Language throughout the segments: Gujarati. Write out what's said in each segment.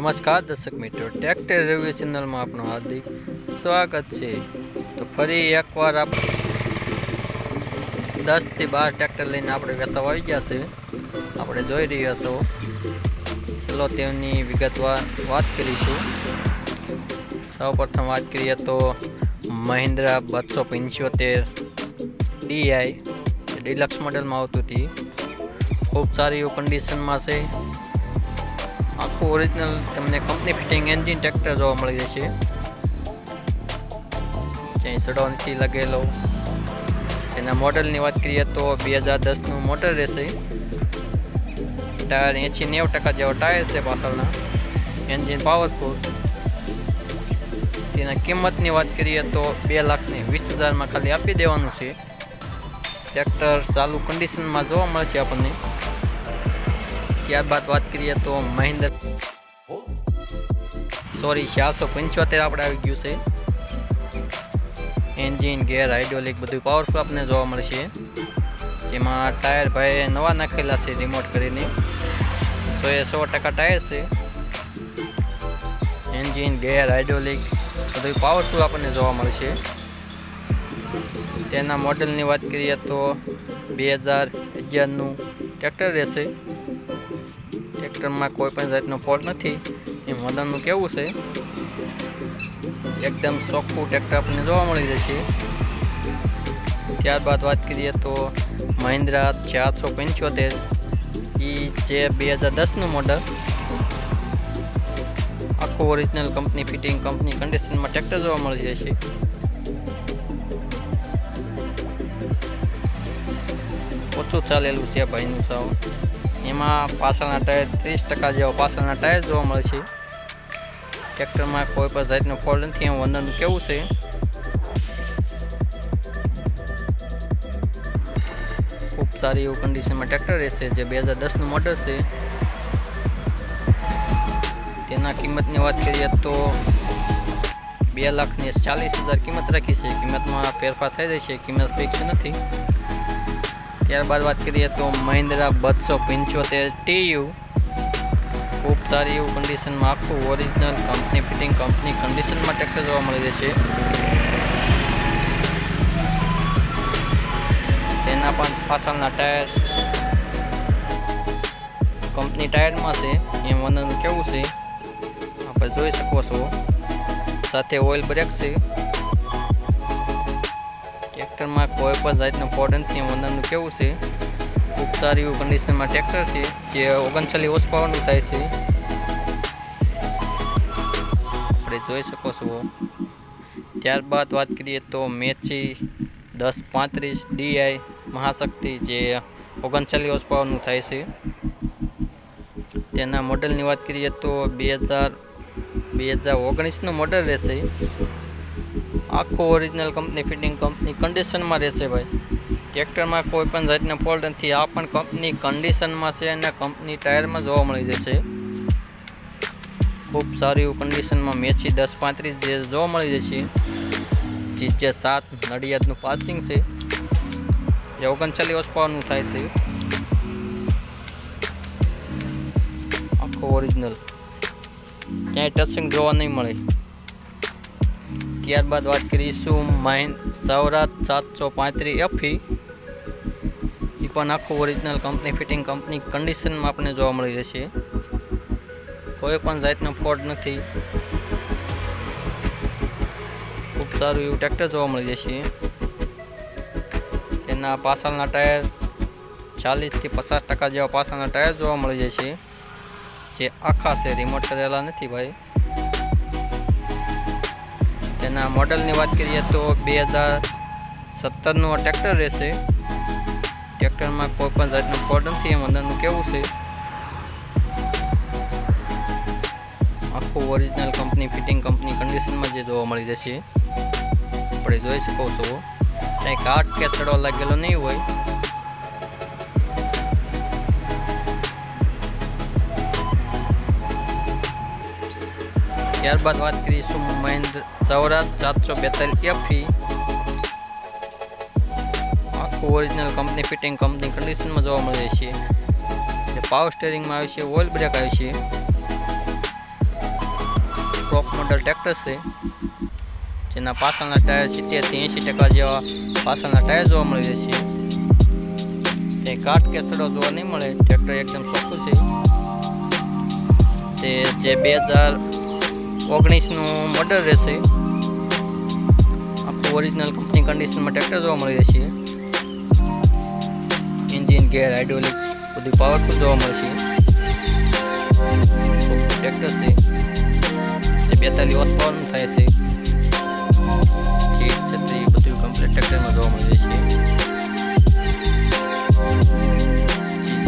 નમસ્કાર, દર્શક મિત્રો. ટ્રેક્ટર રિવ્યુ ચેનલમાં આપનું હાર્દિક સ્વાગત છે. તો ફરી એકવાર આપ દસથી બાર ટ્રેક્ટર લઈને આપણે વેસાવ આવી ગયા છે. આપણે જોઈ રહ્યા છો. ચલો તેમની વિગતવાર વાત કરીશું. સૌ પ્રથમ વાત કરીએ તો મહિન્દ્રા બસો પંચોતેર ડીઆઈ ડિલક્સ મોડેલમાં આવતું હતી. ખૂબ સારી એવું કન્ડિશનમાં છે. આખું ઓરિજિનલ તમને કંપની ફિટિંગ એન્જિન ટ્રેક્ટર જોવા મળી જશે. ક્યાંય સડો નથી લગેલો. એના મોડલની વાત કરીએ તો બે હજાર દસનું મોટર રહેશે. ટાયર એંશી નેવું ટકા જેવા ટાયર છે પાછળના. એન્જિન પાવરફુલ તેના કિંમતની વાત કરીએ તો બે લાખની વીસ હજારમાં ખાલી આપી દેવાનું છે. ટ્રેક્ટર ચાલુ કન્ડિશનમાં જોવા મળશે આપણને. ત્યારબાદ વાત કરીએ તો મહિન્દ્ર સોરી ચારસો પંચોતેર આપણે આવી ગયું છે. એન્જિન ગેર હાઇડ્રોલિક બધું પાવરફુલ આપણને જોવા મળશે. જેમાં ટાયર ભાઈ નવા નાખેલા છે રિમોટ કરીને. સો એ સો ટકા ટાયર છે. એન્જિન ગેર હાઇડ્રોલિક બધું પાવરફુલ આપણને જોવા મળશે. તેના મોડલની વાત કરીએ તો બે હજાર અગિયારનું ટ્રેક્ટર રહેશે. ટ્રેક્ટરમાં કોઈ પણ જાતનો ફોલ્ટ નથી. એ મોડલનું કેવું છે? એકદમ ચોખ્ખું ટ્રેક્ટર આપણને જોવા મળી જશે. ત્યારબાદ વાત કરીએ તો મહિન્દ્રા ચારસો પંચોતેર. એ જે બે હજાર દસનું મોડલ આખું ઓરિજિનલ કંપની ફિટિંગ કંપની કન્ડિશનમાં ટ્રેક્ટર જોવા મળી જશે. ઓછું ચાલેલું છે ભાઈનું સાવ એમાં પાછળના ટાયર ત્રીસ ટકા જેવા પાછળના ટાયર જોવા મળે છે. ટ્રેક્ટરમાં કોઈ પણ જાતનો ફોલ્ટ નથી. એમ વંદનનું કેવું છે? ખૂબ સારી એવું કન્ડિશનમાં ટ્રેક્ટર રહેશે જે બે હજાર દસનું મોડલ છે. તેના કિંમતની વાત કરીએ તો બે લાખની ચાલીસ હજાર કિંમત રાખી છે. કિંમતમાં ફેરફાર થઈ જશે કિંમત ફિક્સ નથી. ત્યારબાદ વાત કરીએ તો મહિન્દ્રા બસો પંચોતેર ટીયુ ખૂબ સારી એવું કન્ડિશનમાં આખું ઓરિજિનલ કંપની ફિટિંગ કંપની કન્ડિશનમાં ટ્રેક્ટર જોવા મળી જશે તેના પણ પાછળના ટાયર કંપની ટાયરમાં છે. એ વર્ણન કેવું છે? આપણે જોઈ શકો છો. સાથે ઓઇલ બ્રેક છે. ટ્રેક્ટરમાં કોઈ પણ જાતનો ફોલ્ટ નથી વંદનનું કેવું છે? ખૂબ સારી એવું કન્ડિશનમાં ટ્રેક્ટર છે, જે ઓગણચાલીસ ઓછ પાવરનું થાય છે. આપણે જોઈ શકો છો. ત્યારબાદ વાત કરીએ તો મેચી, દસ પાંત્રીસ, ડીઆઈ મહાશક્તિ, જે ઓગણચાલીસ ઓછ પાવરનું થાય છે. તેના મોડલની વાત કરીએ તો બે હજાર બે હજાર ઓગણીસનું મોડલ રહેશે. આખું ઓરિજિનલ કંપની ફિટિંગ કંપની કન્ડિશનમાં રહેશે ભાઈ. ટ્રેક્ટરમાં કોઈ પણ જાતનો ફોલ્ટ નથી. આ પણ કંપની કન્ડિશનમાં છે અને કંપની ટાયરમાં જોવા મળી જશે. ખૂબ સારી એવું કન્ડિશનમાં મેચી દસ પાંત્રીસ જે જોવા મળી જશે. જે જે સાત, નડિયાદનું પાસિંગ છે. જે ઓગણચાલીસ પાવરનું થાય છે. આખું ઓરિજિનલ ક્યાંય ટચિંગ જોવા નહીં મળે. ત્યારબાદ વાત કરીશું માઇન સૌરાત સાતસો પાંત્રીસ એફી એ પણ આખું ઓરિજિનલ કંપની ફિટિંગ કંપની કન્ડિશનમાં આપણને જોવા મળી જશે કોઈ પણ જાતનો ફોલ્ટ નથી. ખૂબ સારું એવું ટ્રેક્ટર જોવા મળી જશે તેના પાછળના ટાયર ચાલીસથી પચાસ ટકા જેવા પાછળના ટાયર જોવા મળી જશે જે આખા છે રિમોટ કરેલા નથી ભાઈ. તેના મોડલની વાત કરીએ તો બે હજાર સત્તરનું આ ટ્રેક્ટર રહેશે. ટ્રેક્ટરમાં કોઈ પણ જાતનું ફોલ્ટ નથી, એમ અંદરનું કેવું છે? આખું ઓરિજિનલ કંપની ફિટિંગ કંપની કન્ડિશનમાં જે જોવા મળી જશે. આપણે જોઈ શકો છો. ત્યાં કાટ કે ચડો લાગેલો નહીં હોય. ત્યારબાદ વાત કરીશું મહેન્દ્ર સૌરાજ સાતસો બેતાલીસ એફી આખું ઓરિજિનલ કંપની ફિટિંગ કંપની કન્ડિશનમાં જોવા મળે છે. જે પાવર સ્ટેરિંગમાં આવે છે ઓઇલ બ્રેક આવે છે. ટોપ મોડલ ટ્રેક્ટર છે. જેના પાછળના ટાયર સિત્તેરથી એંશી ટકા જેવા પાછળના ટાયર જોવા મળી જશે તે કાટ કે સડો જોવા નહીં મળે. ટ્રેક્ટર એકદમ ચોખ્ખું છે. તે જે બે હજાર ઓગણીસનું મોડલ રહેશે. આખું ઓરિજિનલ કંપની કન્ડિશનમાં ટ્રેક્ટર જોવા મળી રહેશે. એન્જિન ગેર હાઇડ્રોલિક બધું પાવરફુલ જોવા મળશે. ટ્રેક્ટર છે. જે બેતાલીસ હોર્સ પાવરનું થાય છે. સીટ બધું કમ્પ્લીટ ટ્રેક્ટરમાં જોવા મળી જશે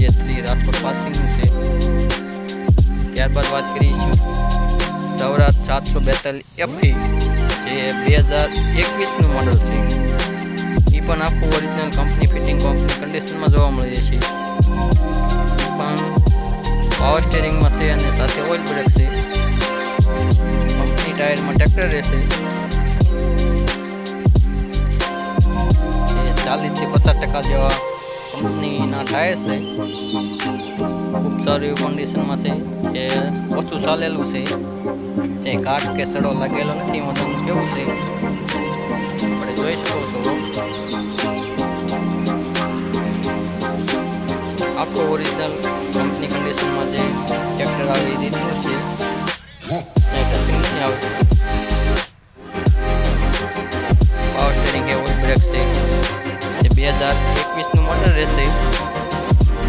જે થ્રી રાજકોટ પાસિંગનું છે. ત્યારબાદ વાત કરીશું સૌરાષ્ટ્ર સાતસો બેતાલીસ એફી જે બે હજાર એકવીસનું મોડલ છે. એ પણ આખું ઓરિજિનલ કંપની ફિટિંગ કંપની કન્ડિશનમાં જોવા મળી જશે પણ પાવર સ્ટેરિંગમાં છે અને સાથે ઓઇલ બ્રેક છે. કંપની ટાયરમાં ટ્રેક્ટર રહેશે ચાલીસથી પચાસ ટકા જેવા કંપનીના ટાયર છે. ખૂબ સારી કન્ડિશનમાં છે એ ઓછું ચાલેલું છે. તે કાટ કે સડો લાગેલો નથી મતલબ કેવું છે? આપણે જોઈ શકો છો. આખું ઓરિજિનલ કંપની કન્ડિશનમાં જે ટ્રેક્ટર આવી દીધું છે. ટચિંગ નથી આવતું. રહેશે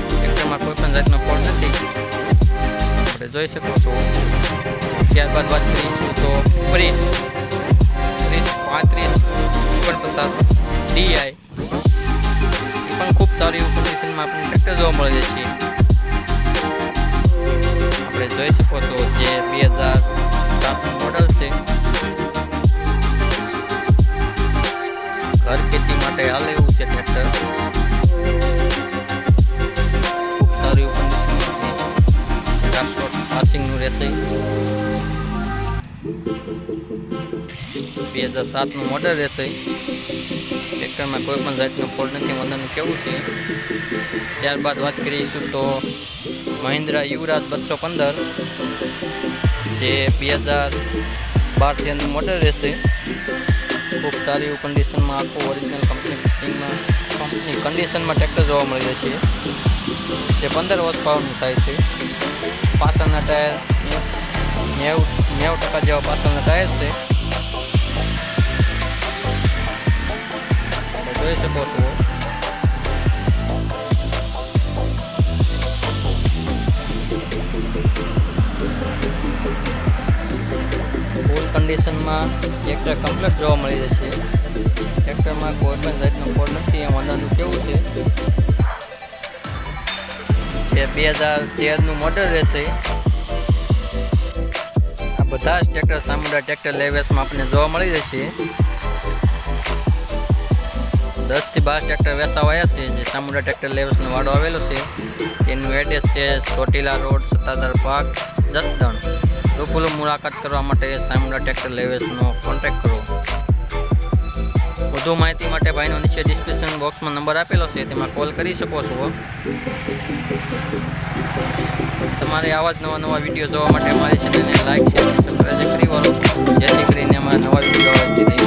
ટ્રેક્ટરમાં કોઈ પણ જાતનો ફોલ્ટ નથી આપણે જોઈ શકો છો ત્યારબાદ વાત કરીશું તો પ્રિન્ટ ફ્રીજ પાંત્રીસ ઓગણપચાસ ડીઆઈ પણ ખૂબ સારી એવું કન્ડિશનમાં આપણને ટ્રેક્ટર જોવા મળે છે બે હજાર સાતનું મોડલ રહેશે. ટ્રેક્ટરમાં કોઈ પણ જાતનો ફોલ્ટ નથી. મદનનું કેવું છે? ત્યારબાદ વાત કરીશું તો મહિન્દ્રા યુવરાજ બસો પંદર, જે બે હજાર બાર અંદર મોડલ રહેશે. ખૂબ સારી એવું કન્ડિશનમાં આખું ઓરિજિનલ કંપની ફિટિંગમાં કંપની કન્ડિશનમાં ટ્રેક્ટર જોવા મળી જશે જે પંદર વર્ષ પાવરનું થાય છે. પાછળના ટાયર નેવું નેવું ટકા જેવા પાછળના ટાયર છે. જોઈ શકો છો. ફૂલ કન્ડિશનમાં ટ્રેક્ટર કમ્પ્લીટ જોવા મળી જશે ટ્રેક્ટરમાં કોઈ પણ જાતનો ફોડ નથી, એમ અંદરનું કેવું છે? જે બે હજાર તેરનું મોડલ રહેશે બધા જ ટ્રેક્ટર, સામુડા ટ્રેક્ટર લેવેસમાં આપણને જોવા મળી જશે. દસથી બાર ટ્રેક્ટર વેસાવાયા છે, જે સામુડા ટ્રેક્ટર લેવેસનો વાડો આવેલો છે. તેનું એડ્રેસ છે ચોટીલા રોડ, સત્તાધાર પાર્ક, જસદણ. રૂબરૂ મુલાકાત કરવા માટે સામુડા ટ્રેક્ટર લેવેસનો કોન્ટેક્ટ કરો. વધુ માહિતી માટે ભાઈનો નીચે ડિસ્ક્રિપ્શન બોક્સમાં નંબર આપેલો છે, તેમાં કોલ કરી શકો છો તમારે આવા જ નવા નવા વીડિયો જોવા માટે અમારી ચેનલને લાઈક શેર અને સબસ્ક્રાઈબ કરી વાળો જેથી કરીને અમારા નવા વીડિયો